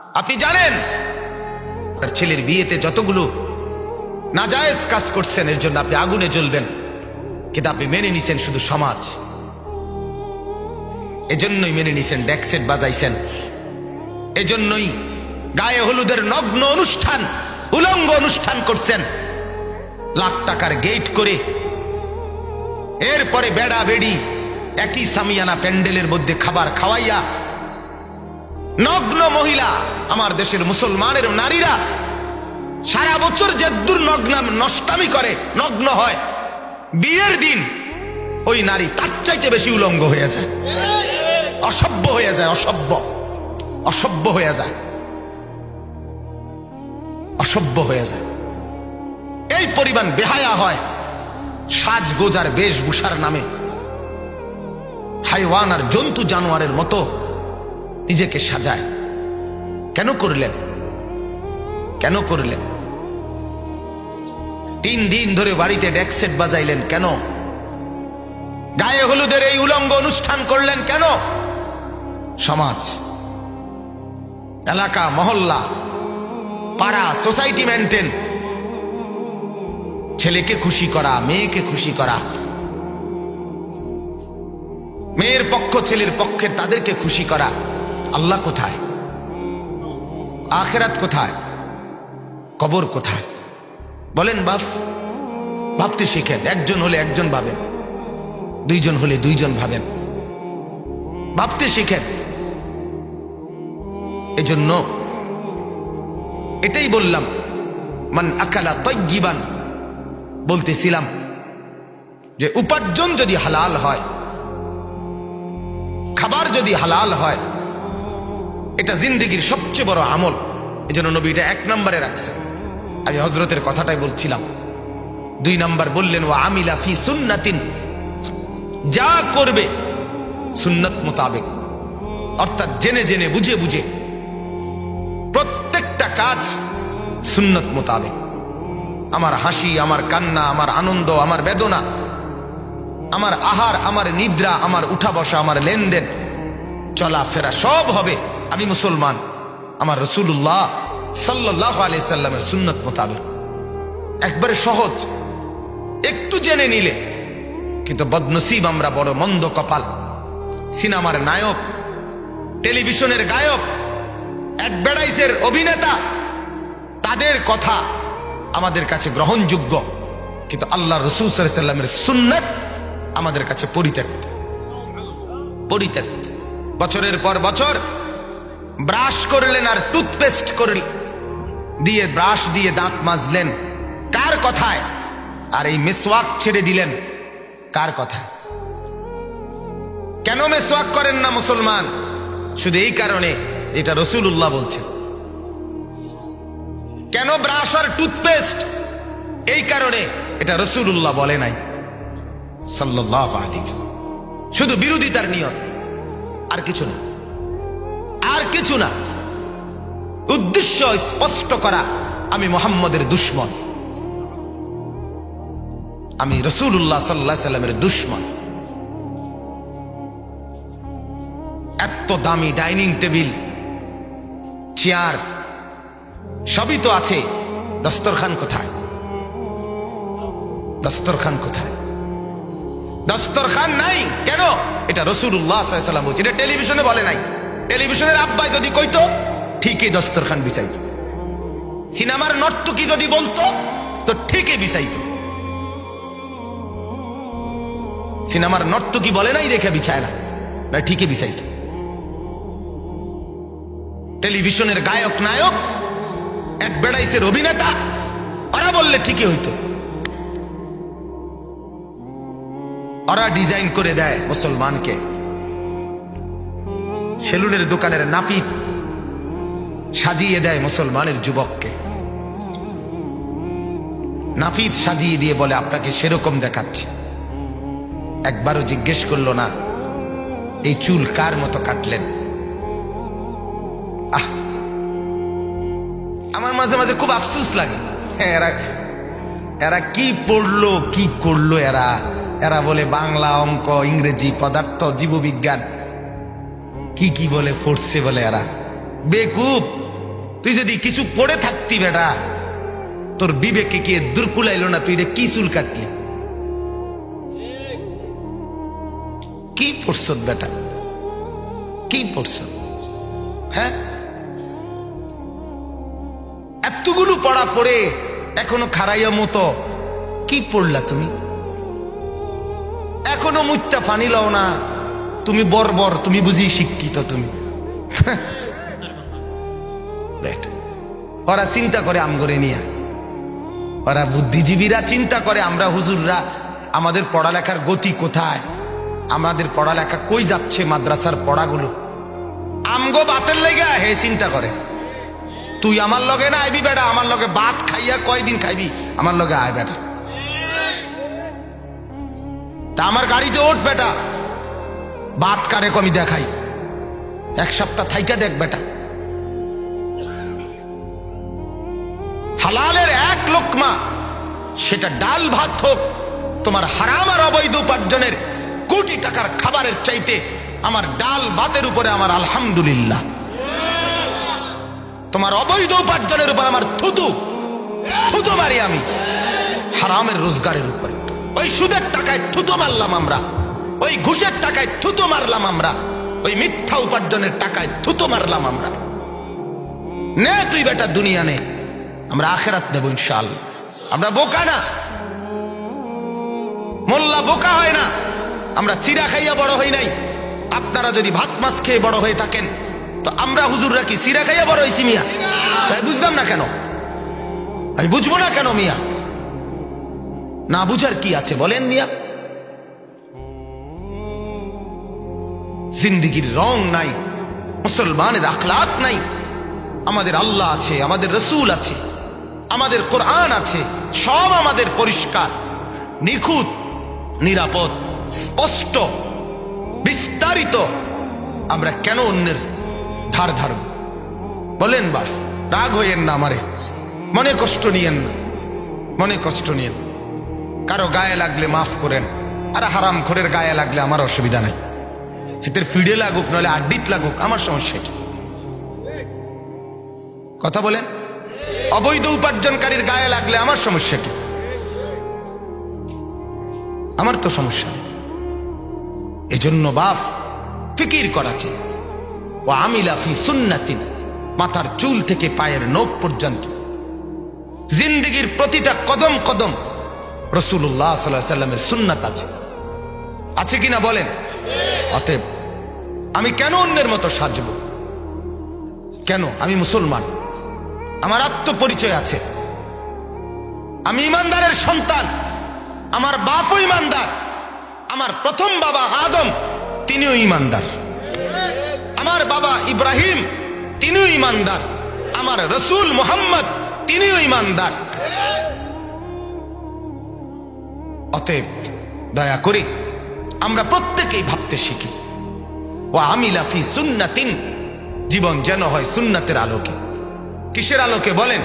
আপনি জানেন, আপনার ছেলের বিয়েতে যতগুলো নাজায়েজ কাজ করছেন, এর জন্য আপনি আগুনে জ্বলবেন। কিন্তু আপনি মেনে নিছেন শুধু সমাজ। এজন্যই মেনে নিছেন ডেকসেট বাজাইছেন। এজন্যই গায়ে হলুদের নগ্ন অনুষ্ঠান, উলঙ্গ অনুষ্ঠান করছেন। লাখ টাকার গেট করে এরপরে বেড়া বেড়ি, একই সামিয়ানা প্যান্ডেলের মধ্যে খাবার খাওয়াইয়া নগ্ন মহিলা, আমার দেশের মুসলমানের নারীরা সারা বছর যে দুর্নগ্নাম নষ্টামি করে, নগ্ন হয়। বিয়ের দিন ওই নারী তার চাইতে বেশি উলঙ্গ হয়ে যায়। অসভ্য হয়ে যায়, অসভ্য। অসভ্য হয়ে যায়। অসভ্য হয়ে যায়। এই পরিমাণ বেহায়া হয় সাজগোজার বেশভূষার নামে। হাইওয়ান আর জন্তু জানোয়ারের মতো নিজেকে সাজায়। কেন করলেন? কেন করলেন? তিন দিন ধরে বাড়িতে ডেকসেট বাজাইলেন কেন? গায়ে হলুদের এই উলঙ্গ অনুষ্ঠান করলেন কেন? সমাজ, এলাকা, মহল্লা, পাড়া, সোসাইটি মেনটেন। ছেলেকে খুশি করা, মেয়েকে খুশি করা। মেয়ের পক্ষ, ছেলের পক্ষের তাদেরকে খুশি করা। আল্লাহ কোথায়? আখেরাত কোথায়? কবর কোথায়? বলেন, বাপ, ভাবতে শিখেন, একজন হলে একজন ভাবেন, দুইজন হলে দুইজন ভাবেন। ভাবতে শিখেন। এজন্য এটাই বললাম, মান আকালা তৈগিবান বলতেছিলাম যে, উপার্জন যদি হালাল হয়, খাবার যদি হালাল হয় এটা জিন্দগির সবচেয়ে বড় আমল। এই জন্য নবী এটা এক নম্বরে রাখছেন আমি হজরতের কথাটাই বলছিলাম। দুই নম্বর বললেন ও আমিলা ফি সুন্নাতিন। যা করবে সুন্নত মোতাবেক। অর্থাৎ জেনে জেনে বুঝে বুঝে। প্রত্যেকটা কাজ সুন্নত মোতাবেক। আমার হাসি, আমার কান্না, আমার আনন্দ, আমার বেদনা, আমার আহার, আমার নিদ্রা, আমার উঠা বসা, আমার লেনদেন, চলাফেরা সব হবে। আমি মুসলমান। আমার রসুল্লাহ সাল্লাহ আলি সাল্লামের সুন্নত মোতাবেক। একবারে সহজ, একটু জেনে নিলে। কিন্তু বদনসিব আমরা বড় মন্দ কপাল। সিনেমার নায়ক, টেলিভিশনের গায়ক অ্যাডভার্টাইজের অভিনেতা, তাদের কথা আমাদের কাছে গ্রহণযোগ্য। কিন্তু আল্লাহ রসুল সাল্লামের সুন্নত আমাদের কাছে পরিত্যক্ত। পরিত্যক্ত। বছরের পর বছর ব্রাশ করলেন আর টুথপেস্ট করলেন। দিয়ে ব্রাশ দিয়ে দাঁত মাজলেন। কার কথায়? আর এই মেসওয়াক ছেড়ে দিলেন। কার কথায়? কেন মেসওয়াক করেন না মুসলমান? শুধু এই কারণে এটা রসুল্লাহ বলছেন। কেন ব্রাশ আর টুথপেস্ট? এই কারণে এটা রসুল্লাহ বলে নাই। সাল্লাহ শুধু বিরোধিতার নিয়ত। আর কিছু না। কিছু না। উদ্দেশ্য স্পষ্ট করা, আমি মোহাম্মদের দুশ্মন। আমি রসুল্লাহ সাল্লাহ সাল্লামের দুশ্মন। এত দামি ডাইনিং টেবিল, চেয়ার, সবই তো আছে। দস্তরখান কোথায়? দস্তরখান কোথায়? দস্তরখান নাই। কেন? এটা রসুল্লাহ সাল্লাম বলছে এটা টেলিভিশনে বলে নাই। টেলিভিশনের আব্বাই যদি কইতো, ঠিকই দস্তরখান বিচাইত। সিনেমার নর্তকি যদি বলতো, তো ঠিকই বিছাইত সিনেমার নর্তকি বলে নাই দেখে বিছায় না না ঠিকই বিছাইত টেলিভিশনের গায়ক নায়ক অ্যাডভার্টাইজের অভিনেতা, ওরা বললে ঠিকই হইতো। ওরা ডিজাইন করে দেয় মুসলমানকে। সেলুনের দোকানের নাপিত সাজিয়ে দেয় মুসলমানের যুবককে। নাপিত সাজিয়ে দিয়ে বলে, আপনাকে সেরকম দেখাচ্ছে। একবারও জিজ্ঞেস করল না, এই চুল কার মতো কাটলেন? আহ, আমার মাঝে মাঝে খুব আফসুস লাগে। এরা এরা কি পড়ল, কি করল এরা? এরা বলে, বাংলা অঙ্ক, ইংরেজি, পদার্থ, জীববিজ্ঞান। কি কি বলে, ফোর্সে বলে এরা। বেকুব, তুই যদি কিছু পড়ে থাকতি বেটা, তোর বিবেকে কে দুর্কুলাইলো না, তুই কি চুল কাটলি? কি পড়ছ বেটা? কি পড়ছ হ্যাঁ? এতগুলো পড়া পড়ে এখনও খারাইয়া মতো কি পড়লা তুমি? এখনও মুত্যা ফানি লও না। তুমি বর্বর, তুমি বুঝি শিক্ষিত তুমি। ওরা চিন্তা করে আমগরে নিয়া। ওরা বুদ্ধিজীবীরা চিন্তা করে, আমরা হুজুররা, আমাদের পড়ালেখার গতি কোথায়? আমাদের পড়ালেখা কই যাচ্ছে মাদ্রাসার পড়াগুলো? আমগো বাতের লেগে, হে চিন্তা করে। তুই আমার লগে না আইবি বেটা? আমার লগে ভাত খাইয়া কয়দিন খাইবি? আমার লগে আয় বেটা। তা আমার গাড়িতে ওঠ বেটা। ভাত কারে কমি দেখাই। এক সপ্তাহ থাইকা দেখ বেটা। হালালের এক লোকমা, সেটা ডাল ভাত হোক, তোমার হারাম আর অবৈধ উপার্জনের কোটি টাকার খাবারের চাইতে আমার ডাল ভাতের উপরে আমার আলহামদুলিল্লাহ। তোমার অবৈধ উপার্জনের উপর আমার থুতু থুতু মারি আমি। হারামের রোজগারের উপরে। ওই সুদের টাকায় থুতু মারলাম আমরা। ওই ঘুষের টাকায় থুতো মারলাম আমরা। ওই মিথ্যা উপার্জনের টাকায় থুতো মারলাম আমরা। নে তুই বেটা দুনিয়া নে, আমরা আখেরাত নেব ইনশাল আমরা বোকা না। মোল্লা বোকা হয় না। আমরা চিরা খাইয়া বড় হই নাই। আপনারা যদি ভাত মাছ খেয়ে বড় হয়ে থাকেন, তো আমরা হুজুররা কি চিরা খাইয়া বড় হয়েছি মিয়া? তাই বুঝলাম না কেন? আমি বুঝব না কেন মিয়া? না বুঝার কি আছে বলেন মিয়া? জিন্দিগির রং নাই, মুসলমানের আখলাত নাই। আমাদের আল্লাহ আছে, আমাদের রসুল আছে, আমাদের কোরআন আছে, সব আমাদের পরিষ্কার, নিখুঁত, নিরাপদ, স্পষ্ট, বিস্তারিত। আমরা কেন অন্যের ধার ধারব? বলেন বাস, রাগ হইয়েন না আমারে। মনে কষ্ট নিয়েন না, মনে কষ্ট নিয়েন। কারও গায়ে লাগলে মাফ করেন, আর হারাম খোরের গায়ে লাগলে আমার অসুবিধা নাই। হেতের ফিডে লাগুক নলে আড্ডিত লাগুক, আমার সমস্যা কি? কথা বলেন? অবৈধ উপার্জনকারীর গায়ে লাগলে আমার সমস্যা কি? আমার তো সমস্যা এজন্য বাপ, ফিকির করাছে ও আমিলাফি সুন্নাতিন, মাথার চুল থেকে পায়ের নখ পর্যন্ত। জিন্দিগির প্রতিটা কদম কদম রসুল্লাহ সাল্লাহ সাল্লামের সুন্নাত আছে। আছে কিনা বলেন? অতএব আমি কেন অন্যের মতো সাজব? কেন? আমি মুসলমান। আমার আত্মপরিচয় আছে। আমি ইমানদারের সন্তান। আমার বাপও ইমানদার। আমার প্রথম বাবা আদম, তিনিও ইমানদার। আমার বাবা ইব্রাহিম, তিনিও ইমানদার। আমার রসুল মোহাম্মদ, তিনিও ইমানদার। অতএব দয়া করে আমরা প্রত্যেকেই ভাবতে শিখি। ও আমিলাফি সুন্নাতিন, জীবন যেন হয় সুন্নাতের আলোকে। কিসের আলোকে বলেন?